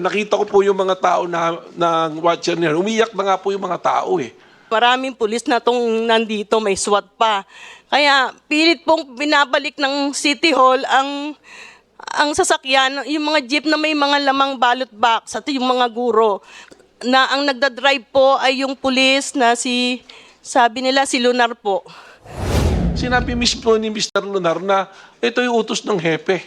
Nakita ko po yung mga tao na ng watcher niya. Umiyak na nga po yung mga tao eh. Maraming pulis na tong nandito, may SWAT pa. Kaya pilit pong binabalik ng City Hall ang ang sasakyan, yung mga jeep na may mga lamang ballot box at yung mga guro. Na ang nagda-drive po ay yung pulis na si, sabi nila si Lunar po. Sinabi mismo ni Mr. Lunar na ito yung utos ng hepe.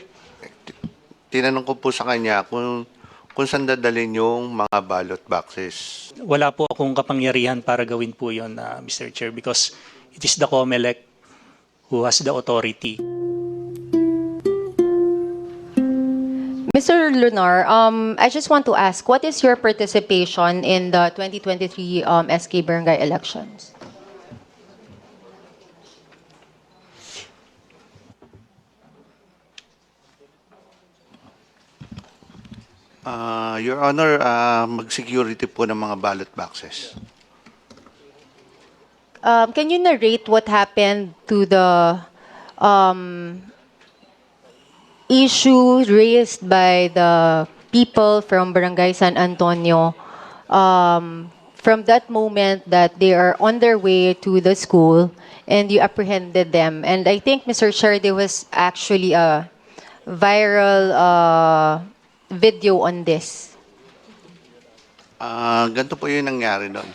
Tinanong ko po sa kanya kung kung saan dadalhin yung mga ballot boxes. Wala po akong kapangyarihan para gawin po yon, uh, Mr. Chair, because it is the COMELEC who has the authority. Mr. Lunar, um, I just want to ask, what is your participation in the 2023 um, SK Barangay elections? Ah, Your Honor, ah, mag-security po ng mga ballot boxes. Um, can you narrate what happened to the um, issue raised by the people from Barangay San Antonio um, from that moment that they are on their way to the school and you apprehended them? And I think, Mr. Chair, there was actually a viral uh, video on this. Ah, ganito po yung nangyari doon.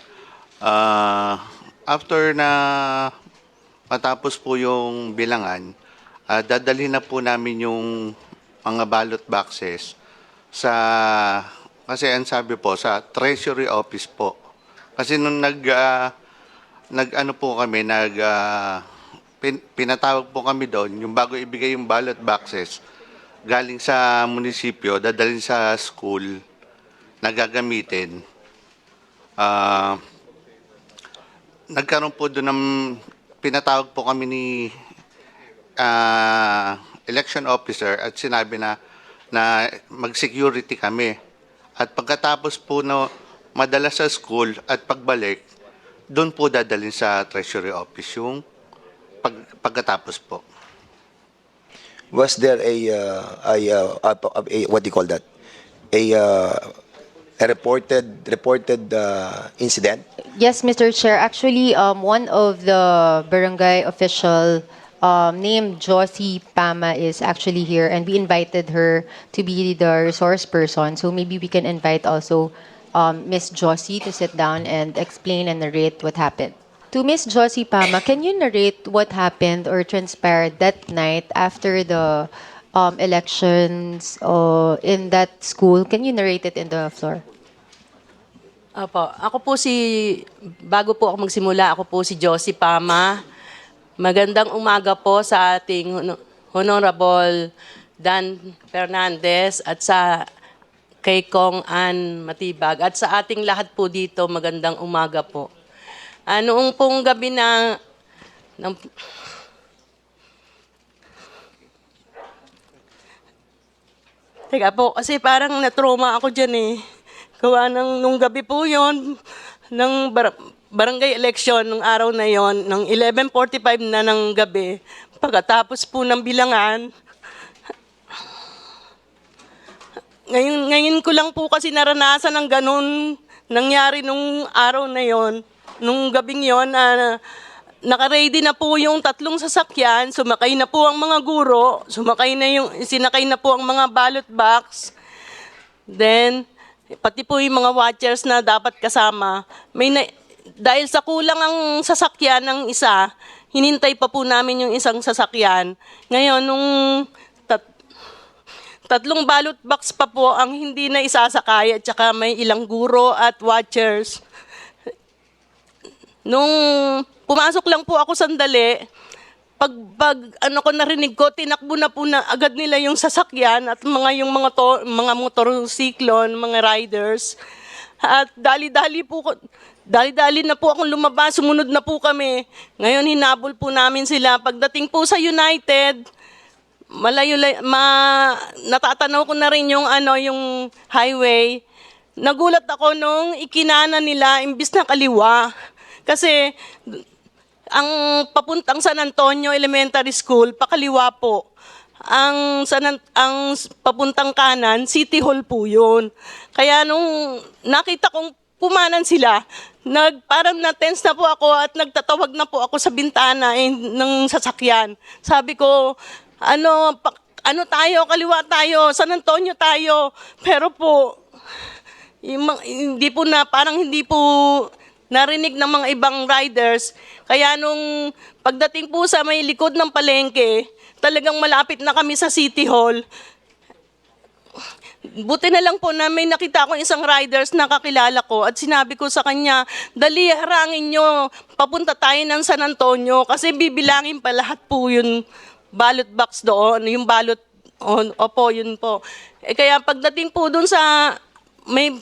Ah, after na matapos po yung bilangan, ah, dadalhin na po namin yung mga ballot boxes sa kasi ang sabi po sa Treasury Office po. Kasi nung nag ah, nag ano po kami, nag ah, pin- pinatawag po kami doon yung bago ibigay yung ballot boxes galing sa munisipyo, dadalhin sa school na gagamitin. Ah, nagkaroon po doon ng pinatawag po kami ni ah, election officer at sinabi na na mag-security kami. At pagkatapos po na madala sa school at pagbalik, doon po dadalhin sa treasury office yung pag, pagkatapos po. Was there a, uh, a, uh, a, a, what do you call that? A, uh, a reported reported uh, incident? Yes, Mr. Chair. Actually, um, one of the barangay official um, named Josie Pama is actually here, and we invited her to be the resource person. So maybe we can invite also um, Miss Josie to sit down and explain and narrate what happened. To Miss Josie Pama, can you narrate what happened or transpired that night after the um, elections uh, in that school? Can you narrate it in the floor? Apo, ako po si, bago po ako magsimula, ako po si Josie Pama. Magandang umaga po sa ating Hon- Honorable Dan Fernandez at sa kay Kong Ann Matibag at sa ating lahat po dito, magandang umaga po. Ah, noong pong gabi na, ng, Teka po, kasi parang na-trauma ako dyan eh. Gawa ng, nung gabi po yon ng bar- barangay election, nung araw na yon ng 11.45 na ng gabi, pagkatapos po ng bilangan, ngayon, ngayon ko lang po kasi naranasan ng ganun nangyari nung araw na yon nung gabing yon na naka-ready na po yung tatlong sasakyan, sumakay na po ang mga guro, sumakay na yung, sinakay na po ang mga ballot box. Then, pati po yung mga watchers na dapat kasama, may na, dahil sa kulang ang sasakyan ng isa, hinintay pa po namin yung isang sasakyan. Ngayon, nung tat, tatlong ballot box pa po ang hindi na isasakay at saka may ilang guro at watchers. Nung pumasok lang po ako sandali, pag, pag ano ko narinig ko, tinakbo na po na agad nila yung sasakyan at mga yung mga to, mga motorsiklo, mga riders. At dali-dali po ko, dali-dali na po akong lumabas, sumunod na po kami. Ngayon hinabol po namin sila. Pagdating po sa United, malayo ma natatanaw ko na rin yung ano yung highway. Nagulat ako nung ikinana nila imbis na kaliwa. Kasi ang papuntang San Antonio Elementary School, pakaliwa po. ang sanan, ang papuntang kanan, City Hall po yun. Kaya nung nakita kong pumanan sila, nag, parang na-tense na po ako at nagtatawag na po ako sa bintana eh, ng sasakyan. Sabi ko, ano, pa- ano tayo, kaliwa tayo, San Antonio tayo. Pero po, hindi po na, parang hindi po narinig ng mga ibang riders. Kaya nung pagdating po sa may likod ng palengke, talagang malapit na kami sa City Hall. Buti na lang po na may nakita akong isang riders na kakilala ko at sinabi ko sa kanya, dali harangin nyo, papunta tayo ng San Antonio kasi bibilangin pa lahat po yun ballot box doon, yung ballot, on, opo, yun po. Eh, kaya pagdating po doon sa may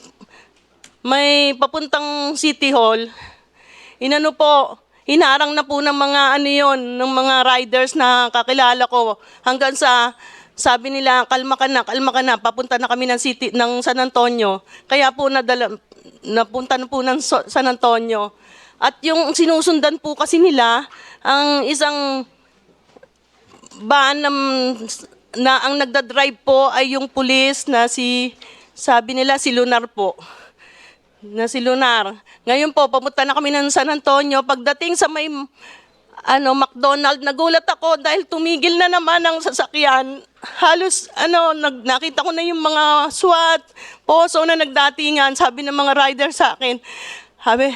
may papuntang City Hall, inano po, hinarang na po ng mga ano yon, ng mga riders na kakilala ko hanggang sa sabi nila, kalma ka na, kalma ka na, papunta na kami ng city ng San Antonio. Kaya po nadala, napunta na po ng San Antonio. At yung sinusundan po kasi nila, ang isang van na, na ang nagda-drive po ay yung pulis na si, sabi nila si Lunar po na si Lunar. Ngayon po, pamunta na kami ng San Antonio. Pagdating sa may ano, McDonald, nagulat ako dahil tumigil na naman ang sasakyan. Halos, ano, nag, nakita ko na yung mga SWAT, poso na nagdatingan. Sabi ng mga rider sa akin, sabi,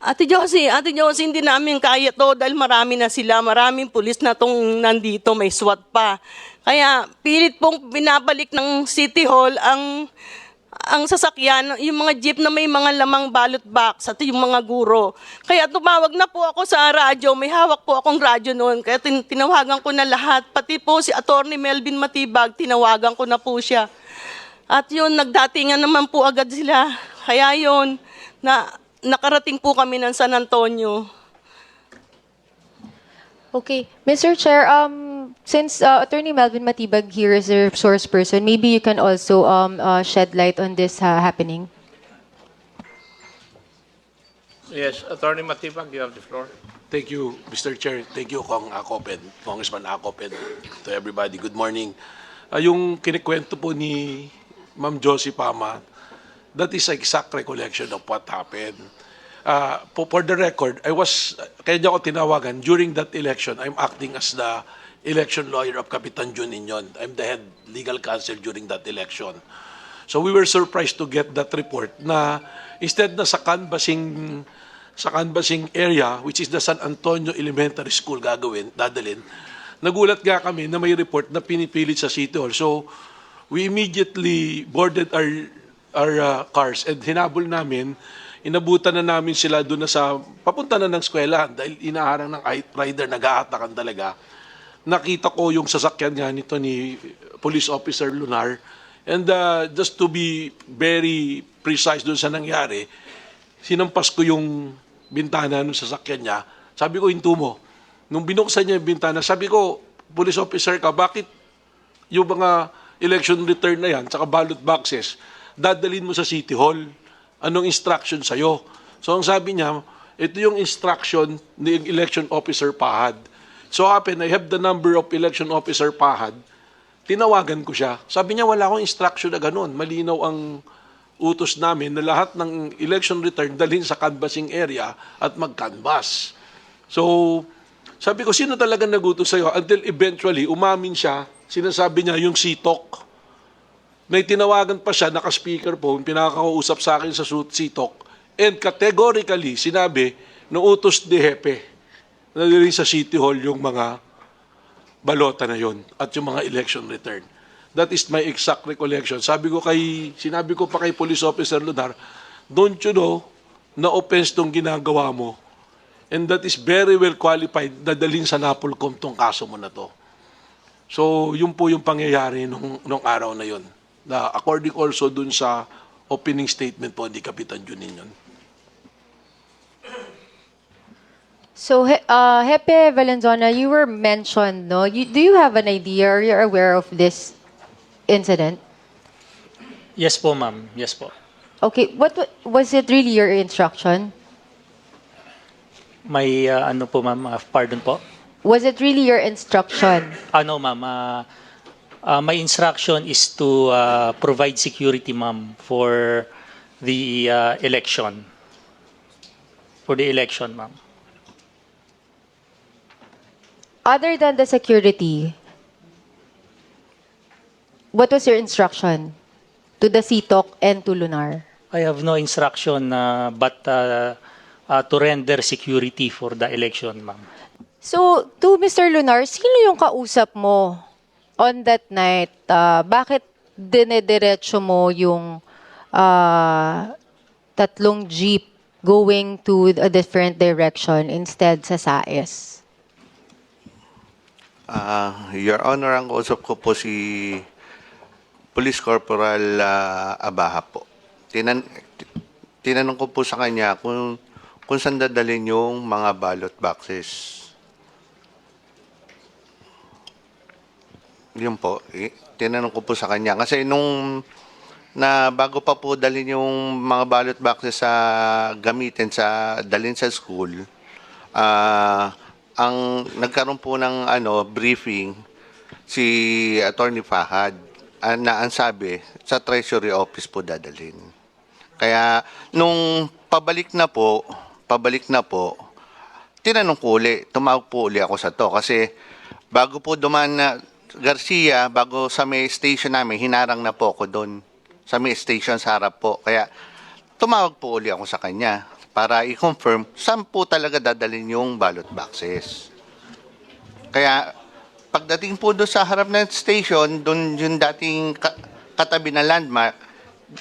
Ate Josie, Ate Josie, hindi namin kaya to dahil marami na sila, maraming pulis na tong nandito, may SWAT pa. Kaya pilit pong binabalik ng City Hall ang ang sasakyan, yung mga jeep na may mga lamang ballot box at yung mga guro. Kaya tumawag na po ako sa radyo, may hawak po akong radyo noon. Kaya tin- tinawagan ko na lahat. Pati po si Attorney Melvin Matibag, tinawagan ko na po siya. At yun, nagdatingan naman po agad sila. Kaya yun, na, nakarating po kami ng San Antonio. Okay, Mr. Chair, um, since uh, Attorney Melvin Matibag here is a source person, maybe you can also um, uh, shed light on this uh, happening. Yes, Attorney Matibag, you have the floor. Thank you, Mr. Chair. Thank you, Kong Akoped, Congressman Akoped, to everybody. Good morning. Ah, yung kinikwento po ni Ma'am Josie Pama, that is exact recollection of what happened. Po- for the record, I was, kaya niya ako tinawagan, during that election, I'm acting as the election lawyer of Kapitan Jun Inyon. I'm the head legal counsel during that election. So we were surprised to get that report na instead na sa canvassing sa canvassing area which is the San Antonio Elementary School gagawin, dadalin. Nagulat nga kami na may report na pinipilit sa City Hall. So we immediately boarded our our uh, cars and hinabol namin inabutan na namin sila doon sa papunta na ng eskwela dahil inaharang ng rider nag-aatakan talaga nakita ko yung sasakyan nga nito ni Police Officer Lunar. And uh, just to be very precise doon sa nangyari, sinampas ko yung bintana ng sasakyan niya. Sabi ko, hinto mo. Nung binuksan niya yung bintana, sabi ko, Police Officer ka, bakit yung mga election return na yan, tsaka ballot boxes, dadalhin mo sa City Hall. Anong instruction sa'yo? So ang sabi niya, ito yung instruction ni election officer Pahad. So happen, I have the number of election officer Pahad. Tinawagan ko siya. Sabi niya, wala akong instruction na ganun. Malinaw ang utos namin na lahat ng election return dalhin sa canvassing area at mag-canvass. So, sabi ko, sino talaga nagutos sa'yo? Until eventually, umamin siya, sinasabi niya yung CTOC. May tinawagan pa siya, naka-speaker phone, pinakakausap sa akin sa suit CTOC. And categorically, sinabi, no utos de Hepe, na sa City Hall yung mga balota na yon at yung mga election return. That is my exact recollection. Sabi ko kay, sinabi ko pa kay Police Officer Lunar, don't you know na offense tong ginagawa mo and that is very well qualified na dalhin sa Napolcom tong kaso mo na to. So, yun po yung pangyayari nung, nung araw na yun. Na according also dun sa opening statement po ni Kapitan Junin yun. So, uh, Hepe Valenzuela, you were mentioned, no? You, do you have an idea or you're aware of this incident? Yes po, ma'am. Yes po. Okay, what wa- was it really your instruction? May uh, ano po, ma'am, uh, pardon po. Was it really your instruction? Ano, ma'am, uh, Uh, my instruction is to uh, provide security, ma'am, for the uh, election. For the election, ma'am. Other than the security, what was your instruction to the CTOC and to Lunar? I have no instruction uh, but uh, uh, to render security for the election, ma'am. So, to Mr. Lunar, sino yung kausap mo on that night? Uh, bakit dinediretso mo yung uh, tatlong jeep going to a different direction instead sa SAES? Ah, Your Honor, ang kausap ko po si Police Corporal ah, Abaha po. Tinan tinanong ko po sa kanya kung kung saan dadalhin yung mga ballot boxes. Yun po, eh, tinanong ko po sa kanya. Kasi nung na bago pa po dalhin yung mga ballot boxes sa gamitin sa dalhin sa school, ah ang nagkaroon po ng ano briefing si Attorney Fahad ah, na ang sabi sa Treasury Office po dadalhin. Kaya nung pabalik na po, pabalik na po, tinanong ko uli, tumawag po uli ako sa to kasi bago po duman na Garcia, bago sa may station namin, hinarang na po ako doon sa may station sa harap po. Kaya tumawag po uli ako sa kanya para i-confirm saan po talaga dadalhin yung ballot boxes. Kaya pagdating po doon sa harap ng station, doon yung dating ka- katabi na landmark,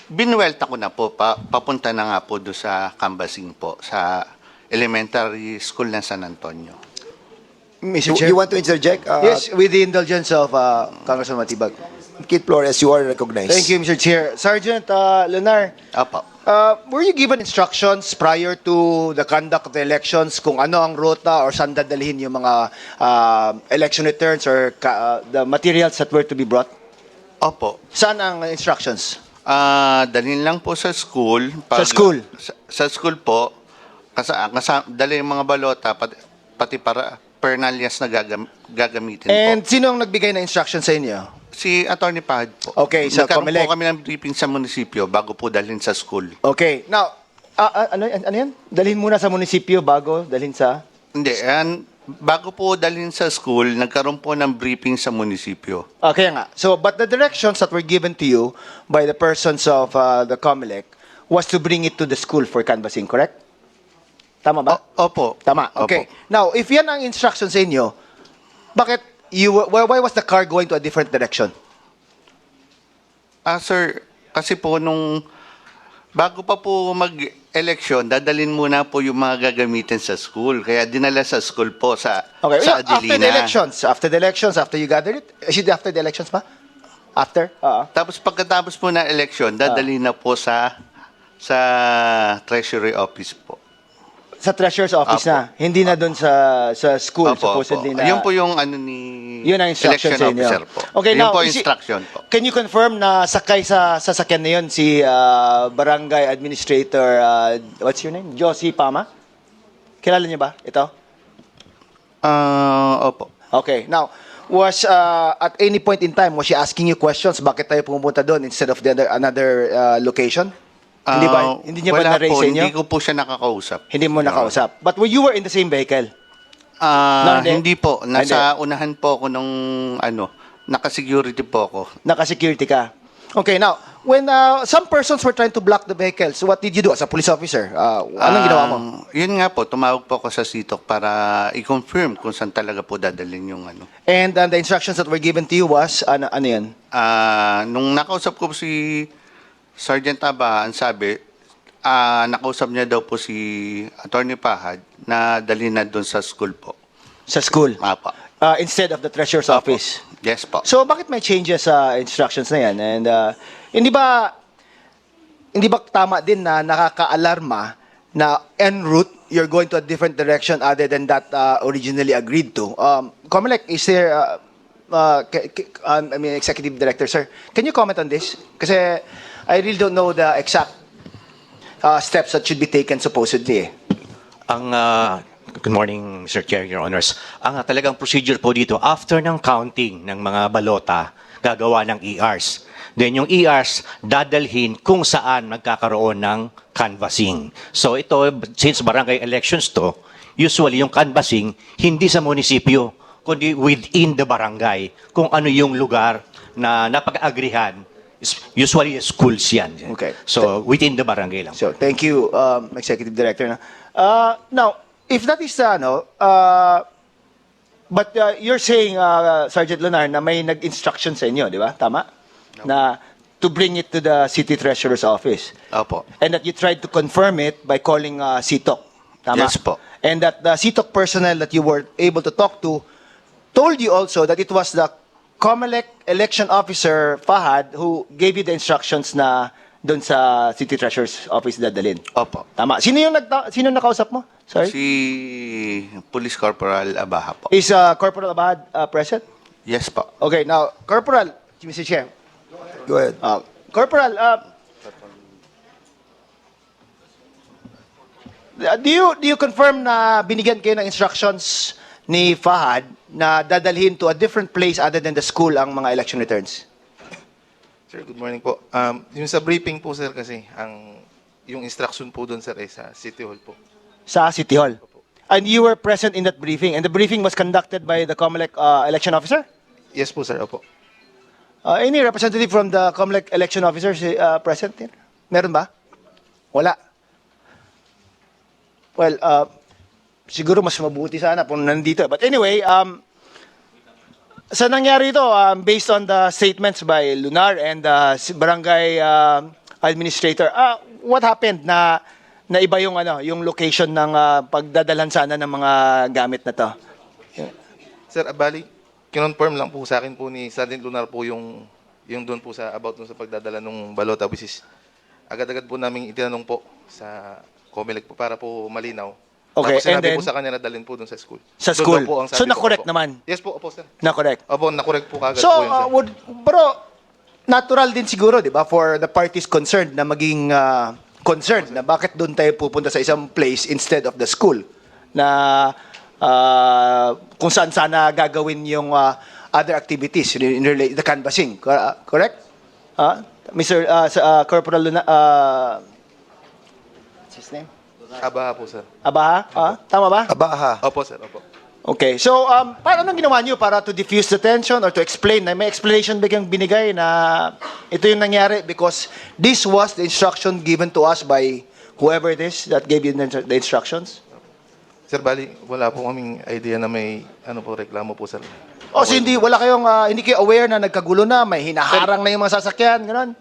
binuwelta ko na po, pa, papunta na nga po doon sa Cambasing po, sa elementary school ng San Antonio. Mr. Chair? you want to interject? Uh, Yes, with the indulgence of uh, Congressman Matibag. Kit Flores, you are recognized. Thank you, Mr. Chair. Sergeant uh, Lenar, uh, were you given instructions prior to the conduct of the elections kung ano ang rota or saan dadalhin yung mga uh, election returns or uh, the materials that were to be brought? Opo. Saan ang instructions? Ah, dalhin lang po sa school. Sa school? Sa, sa school po, kasa, kasa, dali yung mga balota, pati, pati para pernalyas na gagam, gagamitin And po. sino ang nagbigay ng instruction sa inyo? Si Attorney Pahad po. Okay, sa Nagkaroon Comelec. po kami ng briefing sa munisipyo bago po dalhin sa school. Okay, now, ah, ah, ano, ano yan? Dalhin muna sa munisipyo bago dalhin sa... Hindi, and bago po dalhin sa school, nagkaroon po ng briefing sa munisipyo. Ah, kaya nga. So, but the directions that were given to you by the persons of uh, the COMELEC was to bring it to the school for canvassing, correct? Tama ba? O- opo. Tama. Okay. Opo. Now, if yan ang instruction sa inyo, bakit you why, why was the car going to a different direction? Ah, sir, kasi po nung bago pa po mag-election, dadalhin muna po yung mga gagamitin sa school. Kaya dinala sa school po sa, Okay. sa yeah, after Adelina. the elections, after the elections, after you gathered it, is it after the elections pa? After? Oo. Tapos pagkatapos po ng election, dadalhin na po sa sa Treasury Office po. Sa treasurer's office Apo. na. Hindi na doon sa sa school Opo, supposedly opo. na. Yun po yung ano ni Yun ang instruction election sa inyo. officer po. Okay, Yun now, po is instruction po. Can you confirm na sakay sa sasakyan na yun si uh, Barangay Administrator, uh, what's your name? Josie Pama? Kilala niyo ba ito? Ah, opo. Okay, now, was uh, at any point in time, was she asking you questions? Bakit tayo pumunta doon instead of the other, another uh, location? Hindi ba? Ah, Hindi niya ba wala na-raise po, sa inyo? Hindi ko po siya nakakausap. Hindi mo nakausap. But you were in the same vehicle? Ah, No, hindi. hindi po. Ah, Nasa unahan po ako nung ano, naka-security po ako. Naka-security ka. Okay, now, when uh, some persons were trying to block the vehicles, what did you do as a police officer? Uh, anong ginawa mo? Um, yun nga po, tumawag po ako sa SITOC para i-confirm kung saan talaga po dadalhin yung ano. And uh, the instructions that were given to you was, ano, ano yan? Ah, nung nakausap ko si Sergeant Aba, ang sabi, ah, nakausap niya daw po si Attorney Pahad na dalhin na doon sa school po. Sa school? Apa. Uh, instead of the treasurer's Apo. office? Yes po. So, bakit may changes sa instructions na yan? And uh, hindi ba hindi ba tama din na nakaka-alarma na en route you're going to a different direction other than that uh, originally agreed to? Um, Comelec, is there uh, uh, I mean executive director sir, can you comment on this? Kasi I really don't know the exact uh, steps that should be taken supposedly. eh. Ang ah, Good morning, Mr. Chair, Your Honors. Ang ah, talagang procedure po dito, after ng counting ng mga balota, gagawa ng ERs. Then yung ERs, dadalhin kung saan magkakaroon ng canvassing. So ito, since barangay elections to, usually yung canvassing, hindi sa munisipyo, kundi within the barangay, kung ano yung lugar na napag-agrihan. Usually schools yan. Okay. So within the barangay lang. So, thank you, um, Executive Director. na. Uh, now, if that is, uh, no, uh, but uh, you're saying, uh, Sergeant Lunar, na may nag-instruction sa inyo, di ba? Tama? Na to bring it to the City Treasurer's Office. Opo. And that you tried to confirm it by calling uh, CTOC. Tama? Yes po. And that the CTOC personnel that you were able to talk to told you also that it was the COMELEC election officer, Fahad, who gave you the instructions na doon sa City Treasurer's Office dadalhin. Opo. Tama. Sino yung nagta- sino nakausap mo? Sorry. Si Police Corporal Abaha po. Is uh, Corporal Abad uh, present? Yes po. Okay, now Corporal, Mr. Chair. Go ahead. Uh, Corporal, uh, do you do you confirm na binigyan kayo ng instructions ni Fahad na dadalhin to a different place other than the school ang mga election returns? Sir, good morning po. Um, yung sa briefing po, sir, kasi, ang, yung instruction po doon, sir, ay sa City Hall po. Sa City Hall. And you were present in that briefing and the briefing was conducted by the COMELEC uh, election officer? Yes po, sir, opo. Uh, any representative from the COMELEC election officers uh, present here? Meron ba? Wala. Well, uh, siguro mas mabuti sana kung nandito. But anyway, um, sa nangyari ito, um, based on the statements by Lunar and the si- barangay um, administrator, uh, what happened na na iba yung ano, yung location ng uh, pagdadalan sana ng mga gamit na to? Sir, abali, kinonfirm lang po sa akin po ni Sergeant Lunar po yung, yung doon po sa, about doon sa pagdadala ng balota, which is, agad-agad po namin itinanong po sa COMELEC po para po malinaw. Okay, Tapos and sinabi then- po sa kanya na dalhin po doon sa school. Sa Doon school. daw po ang So, sabi ko, na-correct opo. naman? Yes po, opo, sir. Na correct? Opo, na-correct po kagad So, po yun, sir. uh, would, pero natural din siguro, di ba, for the parties concerned na maging uh, concerned na bakit doon tayo pupunta sa isang place instead of the school na uh, kung saan sana gagawin yung uh, other activities in relate the canvassing. Cor- uh, Correct? Uh, Mr. Uh, sa- uh, Corporal Luna, uh, what's his name? Abaha po, sir. Abaha? Ah, tama ba? Abaha. Opo, sir, opo. Okay. So, um, paano anong ginawa niyo para to diffuse the tension or to explain? Na may explanation ba kayong binigay na ito yung nangyari because this was the instruction given to us by whoever it is that gave you the the instructions? Sir, bali, wala po kaming idea na may, ano po, reklamo po, sir. O so hindi, wala kayong, ah, hindi kayo aware na nagkagulo na, may hinaharang na yung mga sasakyan, gano'n?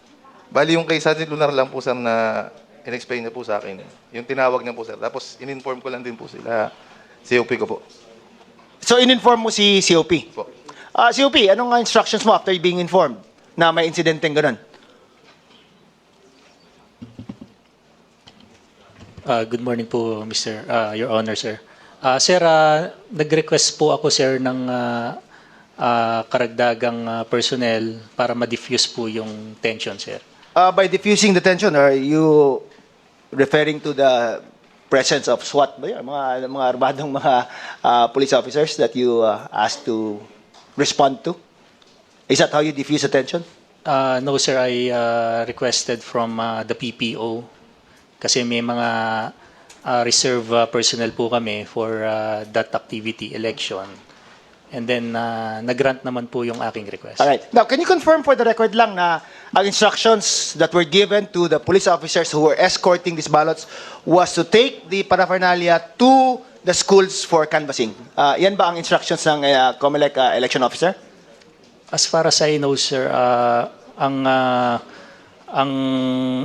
Bali, yung kay Sergeant Lunar lang po, sir, na in-explain niya po sa akin. Yung tinawag niya po, sir. Tapos, in-inform ko lang din po sila. COP ko po. So, in-inform mo si COP? Po. Ah, COP, anong ah, instructions mo after being informed na may insidenteng gano'n? Uh, good morning po, Mr. uh, Your Honor, sir. Uh, sir, uh, nag-request po ako, sir, ng uh, uh, karagdagang uh, personnel para ma-diffuse po yung tension, sir. Uh, by diffusing the tension, are you referring to the presence of SWAT ba yun? Mga, mga armadong mga uh, police officers that you uh, asked to respond to? Is that how you diffuse the tension? Uh, no, sir, I uh, requested from uh, the PPO kasi may mga uh, reserve uh, personnel po kami for uh, that activity, election. And then, uh, nag-grant naman po yung aking request. All right. Now, can you confirm for the record lang na instructions that were given to the police officers who were escorting these ballots was to take the paraphernalia to the schools for canvassing? Uh, yan ba ang instructions ng uh, COMELEC uh, election officer? As far as I know, sir, uh, ang uh, ang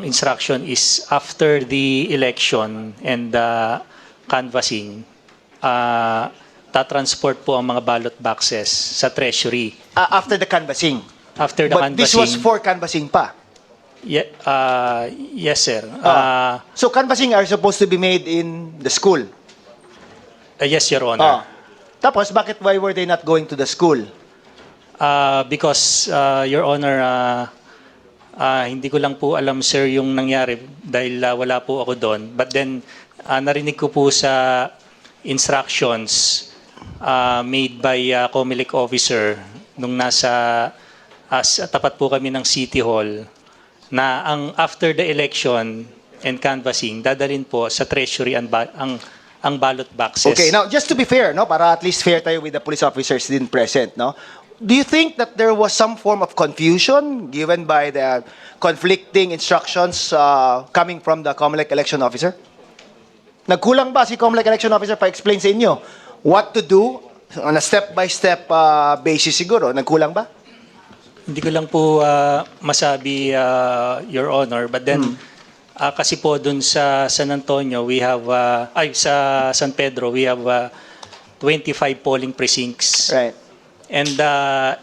instruction is after the election and the canvassing, uh, tatransport po ang mga ballot boxes sa treasury. Uh, after the canvassing. After the But this canvassing, was for canvassing pa. Ye- uh, yes, sir. Uh, Ah. so canvassing are supposed to be made in the school. uh, yes, Your Ah. Honor. Tapos, bakit why were they not going to the school? Uh, because, uh, Your Honor, uh, uh, hindi ko lang po alam, sir, yung nangyari dahil uh, wala po ako doon. But then, uh, narinig ko po sa instructions uh, made by uh, COMELEC officer nung nasa as tapat po kami ng City Hall na ang after the election and canvassing, dadalhin po sa Treasury ang, ang, ang ballot boxes. Okay, now just to be fair, no, para at least fair tayo with the police officers din present, no. Do you think that there was some form of confusion given by the conflicting instructions uh, coming from the COMELEC election officer? Nagkulang ba si COMELEC election officer pa explain sa inyo what to do on a step-by-step uh, basis siguro? Nagkulang ba? Hindi ko lang po ah, masabi, ah, Your Honor, but then ah, kasi po dun sa San Antonio, we have, ah, ay sa San Pedro, we have ah, 25 polling precincts. Right. And uh,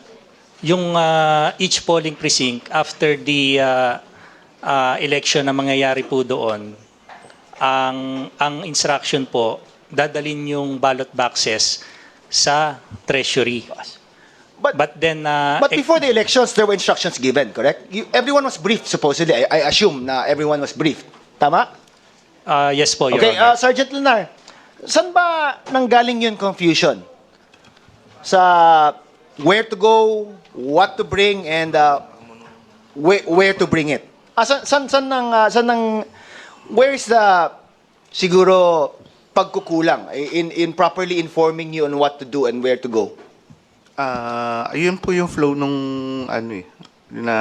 yung uh, each polling precinct after the uh, uh, election na mangyayari po doon, ang ang instruction po dadalin yung ballot boxes sa treasury. But- But then uh, But before the elections, there were instructions given, correct? You, everyone was briefed, supposedly. I, I assume na everyone was briefed. Tama? uh, yes po, Your Okay, Honor. uh, Sergeant Lunar, saan ba nanggaling yun confusion? Sa where to go, what to bring, and uh, where, where to bring it? Ah, san, san, san nang, uh, san nang, where is the, siguro, pagkukulang in, in properly informing you on what to do and where to go? Ah, ayun po yung flow nung ano eh, na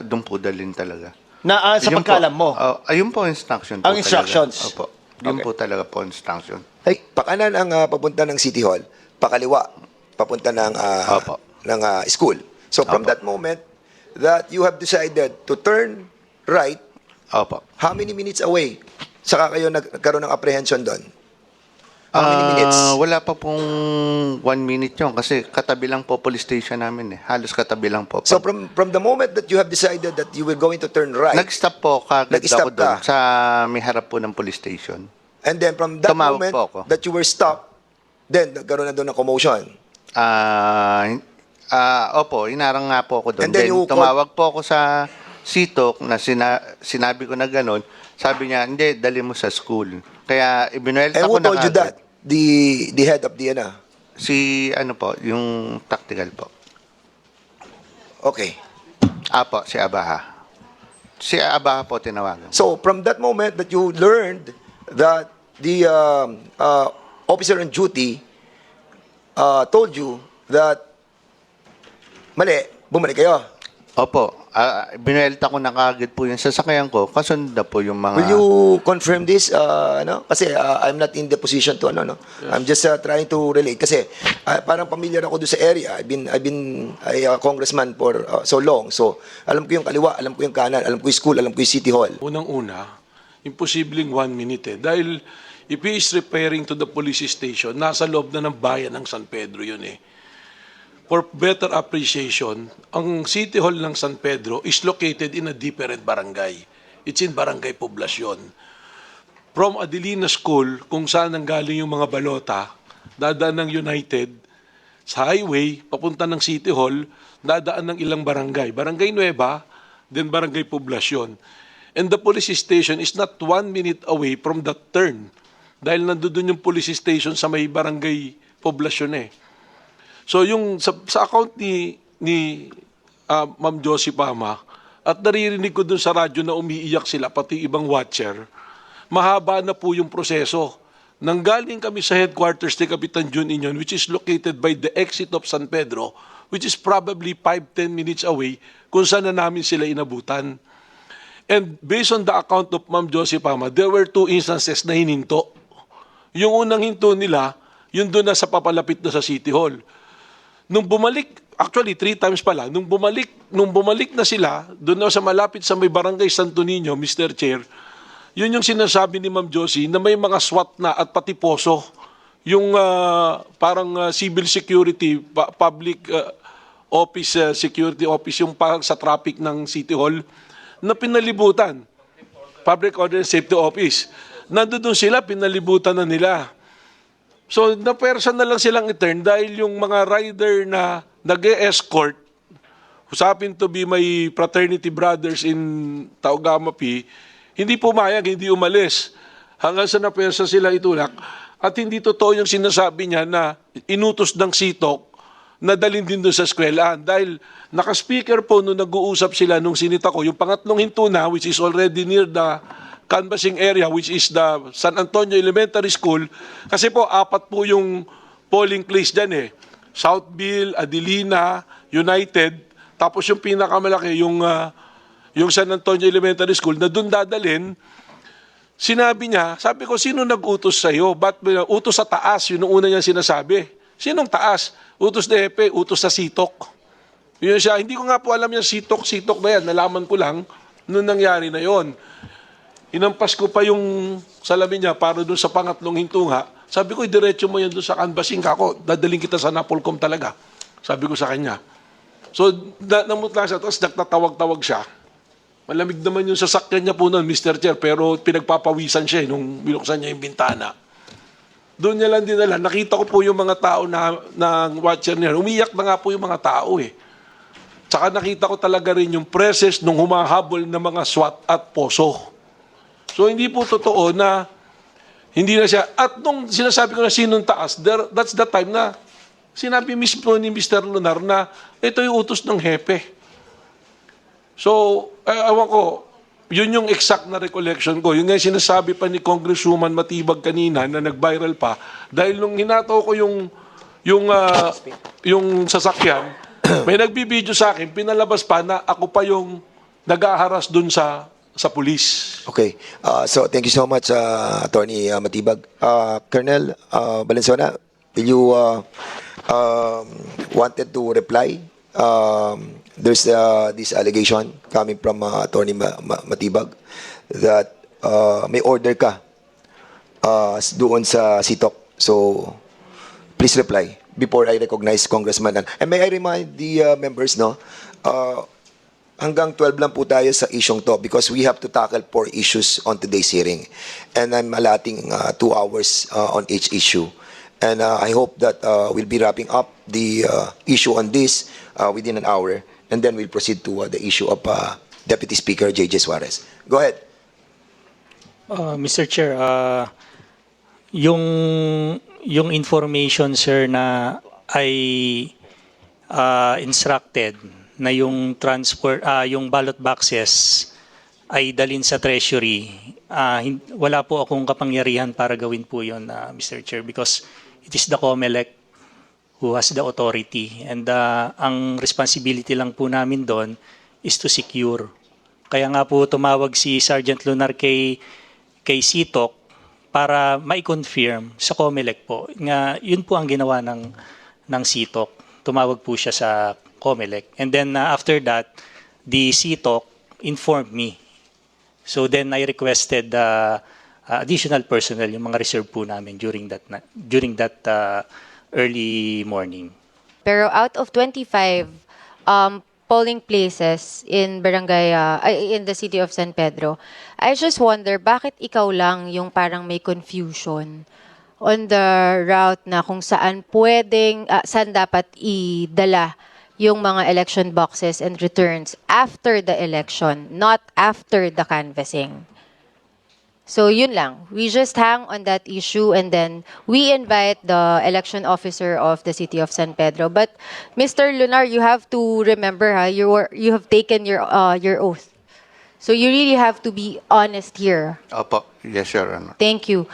doon po dalhin talaga. Na ah, sa Ayun pagkalam po. mo? Ah, ayun po instruction po Ang instructions? Talaga. Opo. Yun Okay. po talaga po instruction. Ay, pakanan ang ah, papunta ng City Hall, pakaliwa papunta ng ah, Opo. ng ah, school. So from Opo. that moment that you have decided to turn right, Opo. how many minutes away saka kayo nag- nagkaroon ng apprehension doon? How many Ah, minutes? Wala pa pong one minute yun kasi katabi lang po police station namin eh. Halos katabi lang po. So from from the moment that you have decided that you were going to turn right, Nag-stop po kagad Nag-stop ako doon ka? sa may harap po ng police station. and then from that Tumawag moment po ako. that you were stopped, then nagkaroon na doon ng commotion. Ah, hin- ah, opo, inarang nga po ako doon. And then you tumawag po ako sa sitok na sina, sinabi ko na gano'n. Sabi niya, hindi, dali mo sa school. Kaya ibinuelta And ko who na told you kagad. that? The the head of the ano? Si, ano po, yung tactical po. Okay. Apo, si Abaha. Si Abaha po tinawagan. So from that moment that you learned that the um, uh, officer on duty uh, told you that mali, bumalik kayo. Opo, ah, binuelta ko na kagad po yung sasakyan ko. Kasunod na po yung mga... Will you confirm this? Uh, ano? Kasi uh, I'm not in the position to ano no. I'm just uh, trying to relate kasi uh, parang familiar ako doon sa area. I've been I've been a uh, congressman for uh, so long. So alam ko yung kaliwa, alam ko yung kanan, alam ko yung school, alam ko yung city hall. Unang-una, imposibleng one minute eh. Dahil if he is referring to the police station, nasa loob na ng bayan ng San Pedro yun eh. For better appreciation, ang City Hall ng San Pedro is located in a different barangay. It's in Barangay Poblacion. From Adelina School, kung saan nanggaling yung mga balota, dadaan ng United, sa highway, papunta ng City Hall, dadaan ng ilang barangay. Barangay Nueva, then Barangay Poblacion. And the police station is not one minute away from that turn. Dahil nandoon yung police station sa may Barangay Poblacion eh. So yung sa, sa account ni ni ah, Ma'am Josie Pama at naririnig ko dun sa radyo na umiiyak sila pati ibang watcher, mahaba na po yung proseso. Nanggaling kami sa headquarters ni Kapitan Jun Inyon which is located by the exit of San Pedro which is probably 5-10 minutes away kung saan na namin sila inabutan. And based on the account of Ma'am Josie Pama, there were two instances na hininto. Yung unang hinto nila, yun doon na sa papalapit na sa City Hall. Nung bumalik, actually three times pala, nung bumalik, nung bumalik na sila, doon na sa malapit sa may barangay Santo Niño, Mr. Chair, yun yung sinasabi ni Ma'am Josie na may mga SWAT na at pati poso. Yung ah, parang ah, civil security, pa- public ah, office, ah, security office, yung parang sa traffic ng City Hall, na pinalibutan. Public Order and Safety Office. Nandun sila, pinalibutan na nila. So, na-person na lang silang i-turn dahil yung mga rider na nag-escort, usapin to be my fraternity brothers in Taugama P, hindi pumayag, hindi umalis. Hanggang sa na-person sila itulak. At hindi totoo yung sinasabi niya na inutos ng sitok nadalin din doon sa eskwelahan. Dahil naka-speaker po nung nag-uusap sila nung sinita ko, yung pangatlong hinto na, which is already near the canvassing area, which is the San Antonio Elementary School, kasi po, apat po yung polling place dyan eh. Southville, Adelina, United, tapos yung pinakamalaki, yung, ah, yung San Antonio Elementary School, na doon dadalhin, Sinabi niya, sabi ko, sino nag-utos sa'yo? Ba't may- utos sa taas? Yun una niya sinasabi. Sinong taas? Utos na Epe, utos sa sitok. Yun siya, hindi ko nga po alam yung sitok, sitok na yan. Nalaman ko lang nung nangyari na yon. Inampas ko pa yung salamin niya para doon sa pangatlong hintunga. Sabi ko, diretso mo yan doon sa canvassing ka ako. Dadaling kita sa Napolcom talaga. Sabi ko sa kanya. So, na, namutla siya, tapos nagtatawag-tawag siya. Malamig naman yung sasakyan niya po noon, Mr. Chair, pero pinagpapawisan siya eh, nung binuksan niya yung bintana. Doon niya lang dinala. Nakita ko po yung mga tao na, na watcher niya. Umiyak na nga po yung mga tao eh. Tsaka nakita ko talaga rin yung presses nung humahabol ng mga SWAT at poso. So hindi po totoo na hindi na siya. At nung sinasabi ko na sinong taas, there, that's the time na sinabi mismo ni Mr. Lunar na ito yung utos ng hepe. So, eh, ewan ko, yun yung exact na recollection ko. Yung nga sinasabi pa ni Congresswoman Matibag kanina na nag-viral pa. Dahil nung hinato ko yung, yung, ah, yung sasakyan, may nagbibideo sa akin, pinalabas pa na ako pa yung nag-aharas dun sa sa pulis. Okay. Uh, so, thank you so much, uh, Attorney uh, Matibag. Uh, Colonel uh, Valenzuela, will you uh, um, wanted to reply? Um, there's uh, this allegation coming from uh, Attorney Ma- Ma- Matibag that uh, may order ka uh, doon sa SITOC. So, please reply before I recognize Congressman. An- And may I remind the uh, members, no, uh, hanggang 12 lang po tayo sa isyong to because we have to tackle four issues on today's hearing. And I'm allotting uh, two hours uh, on each issue. And uh, I hope that uh, we'll be wrapping up the uh, issue on this uh, within an hour. And then we'll proceed to uh, the issue of uh, Deputy Speaker J.J. Suarez. Go ahead. Uh, Mr. Chair, uh, yung yung information sir na ay uh, instructed na yung transport ah, yung ballot boxes ay dalin sa treasury. ah, hin- wala po akong kapangyarihan para gawin po 'yon, uh, Mr. Chair because it is the COMELEC who has the authority and uh, ang responsibility lang po namin doon is to secure. Kaya nga po tumawag si Sergeant Lunar kay kay Sitok para mai-confirm sa COMELEC po nga yun po ang ginawa ng ng Sitok. Tumawag po siya sa COMELEC. And then uh, after that, the Sitok informed me. So then I requested uh, uh, additional personnel, yung mga reserve po namin during that na- during that uh, early morning. Pero out of 25 um, polling places in barangay, uh, in the city of San Pedro, I just wonder, bakit ikaw lang yung parang may confusion on the route na kung saan pwedeng, uh, saan dapat idala yung mga election boxes and returns after the election, not after the canvassing. So yun lang. We just hang on that issue and then we invite the election officer of the city of San Pedro. But Mr. Lunar, you have to remember ha, you were you have taken your uh, your oath. So you really have to be honest here. Opo. Yes, Your Honor. Thank you.